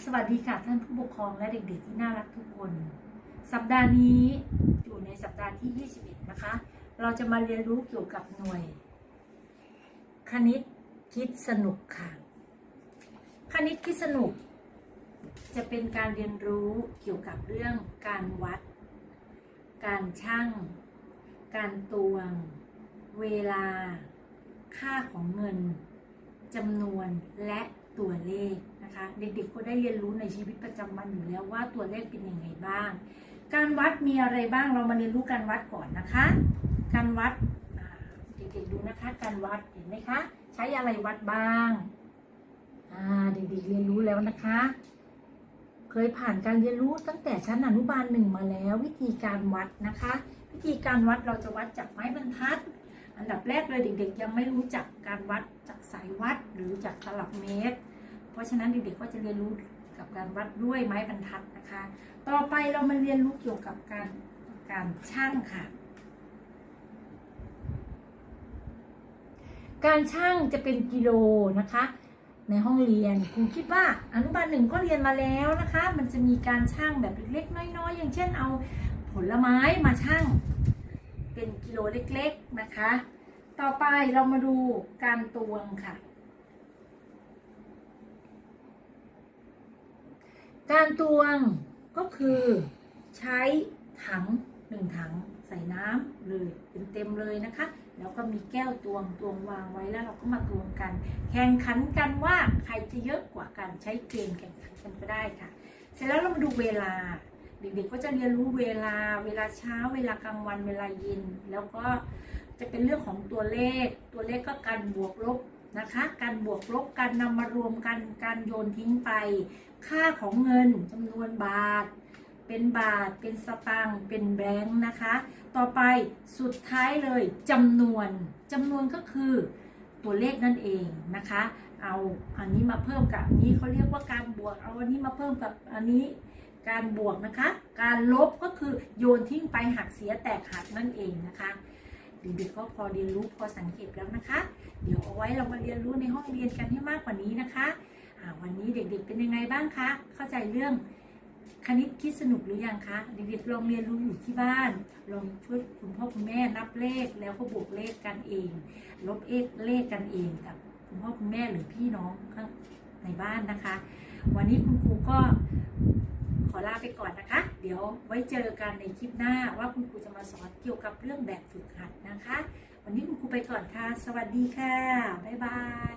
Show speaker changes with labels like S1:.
S1: สวัสดีค่ะท่านผู้ปกครองและเด็กๆที่น่ารักทุกคน สัปดาห์นี้อยู่ในสัปดาห์ที่ 21 นะคะ เราจะมาเรียนรู้เกี่ยวกับหน่วย คณิตคิดสนุกค่ะ คณิตคิดสนุก จะเป็นการเรียนรู้เกี่ยวกับเรื่องการวัด การชั่ง การตวง เวลา ค่าของเงิน จำนวนและตัวเลขนะคะเด็กๆก็ได้เรียนรู้ในชีวิตประจำวันอยู่แล้วว่าตัวเลขเป็นยังไงบ้าง การวัดมีอะไรบ้างเรามาเรียนรู้การวัดก่อนนะคะ การวัดเด็กๆดูนะคะ การวัดเห็นไหมคะ ใช้อะไรวัดบ้างเด็กๆเรียนรู้แล้วนะคะ เคยผ่านการเรียนรู้ตั้งแต่ชั้นอนุบาลหนึ่งมาแล้ว วิธีการวัดนะคะ วิธีการวัดเราจะวัดจากไม้บรรทัด อันดับแรกเลยเด็กๆ ยังไม่รู้จักการวัดจากสายวัดหรือจากตลับเมตร เพราะฉะนั้นเด็กๆก็จะเรียนรู้กับการวัดด้วยไม้บรรทัดนะคะ ต่อไปเรามาเรียนรู้เกี่ยวกับการการช่างค่ะ การช่างจะเป็นกิโลนะคะ ในห้องเรียนครูคิดว่าอนุบาลหนึ่งก็เรียนมาแล้วนะคะ มันจะมีการช่างแบบเล็กๆน้อยๆอย่างเช่นเอาผลไม้มาช่างเป็นกิโลเล็กๆนะคะ ต่อไปเรามาดูการตวงค่ะ การตวงก็คือใช้ถังหนึ่งถังใส่น้ำเลยเต็มๆเลยนะคะ แล้วก็มีแก้วตวงตวงวางไว้แล้วเราก็มาตวงกัน แข่งขันกันว่าใครจะเยอะกว่ากันใช้เกมแข่งขันกันก็ได้ค่ะ เสร็จแล้วเรามาดูเวลาเด็กๆก็จะเรียนรู้เวลา เวลาเช้า เวลากลางวัน เวลาเย็น แล้วก็ จะเป็นเรื่องของตัวเลข ตัวเลขก็การบวกลบนะคะ การบวกลบการนำมารวมกันการโยนทิ้งไป ค่าของเงินจำนวนบาท เป็นบาท เป็นสตางค์เป็นแบงค์นะคะ ต่อไปสุดท้ายเลยจำนวนจำนวนก็คือตัวเลขนั่นเองนะคะ เอาอันนี้มาเพิ่มกับอันนี้เขาเรียกว่าการบวก เอาอันนี้มาเพิ่มกับอันนี้การบวกนะคะ การลบก็คือโยนทิ้งไปหักเสียแตกหักนั่นเองนะคะ เด็กๆก็พอเรียนรู้พอสังเกตแล้วนะคะ เดี๋ยวเอาไว้เรามาเรียนรู้ในห้องเรียนกันให้มากกว่านี้นะคะวันนี้เด็กๆเป็นยังไงบ้างคะ เข้าใจเรื่องคณิตคิดสนุกหรือยังคะเด็กๆลองเรียนรู้อยู่ที่บ้าน ลองช่วยคุณพ่อคุณแม่นับเลขแล้วก็บวกเลขกันเอง ลบเลขเลขกันเองกับคุณพ่อคุณแม่หรือพี่น้องในบ้านนะคะ วันนี้คุณครูก็ขอลาไปก่อนนะคะ เดี๋ยวไว้เจอกันในคลิปหน้าว่าคุณครูจะมาสอนเกี่ยวกับเรื่องแบบฝึกหัดนะคะ วันนี้คุณครูไปก่อนค่ะ สวัสดีค่ะ บ๊ายบาย